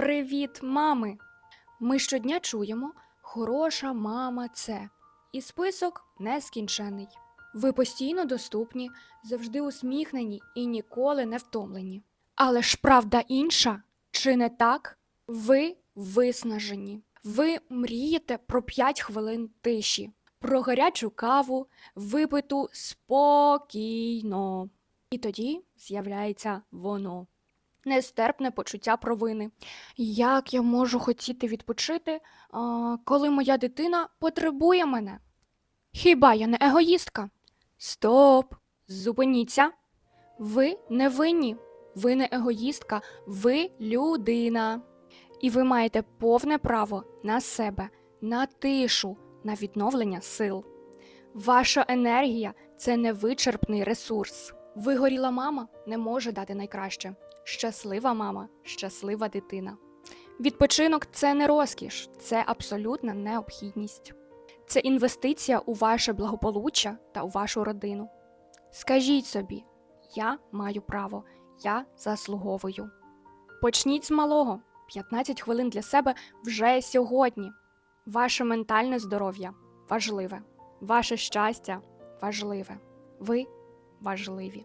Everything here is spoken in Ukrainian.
Привіт, мами! Ми щодня чуємо хороша мама це. І список нескінчений. Ви постійно доступні, завжди усміхнені і ніколи не втомлені. Але ж правда інша, чи не так? Ви виснажені. Ви мрієте про 5 хвилин тиші, про гарячу каву, випиту спокійно. І тоді з'являється воно. Нестерпне почуття провини. Як я можу хотіти відпочити, коли моя дитина потребує мене? Хіба я не егоїстка? Стоп! Зупиніться! Ви не винні, ви не егоїстка, ви людина. І ви маєте повне право на себе, на тишу, на відновлення сил. Ваша енергія це невичерпний ресурс. Вигоріла мама не може дати найкраще. Щаслива мама, щаслива дитина. Відпочинок це не розкіш, це абсолютна необхідність. Це інвестиція у ваше благополуччя та у вашу родину. Скажіть собі, я маю право, я заслуговую. Почніть з малого 15 хвилин для себе вже сьогодні. Ваше ментальне здоров'я важливе, ваше щастя важливе. Ви важливі.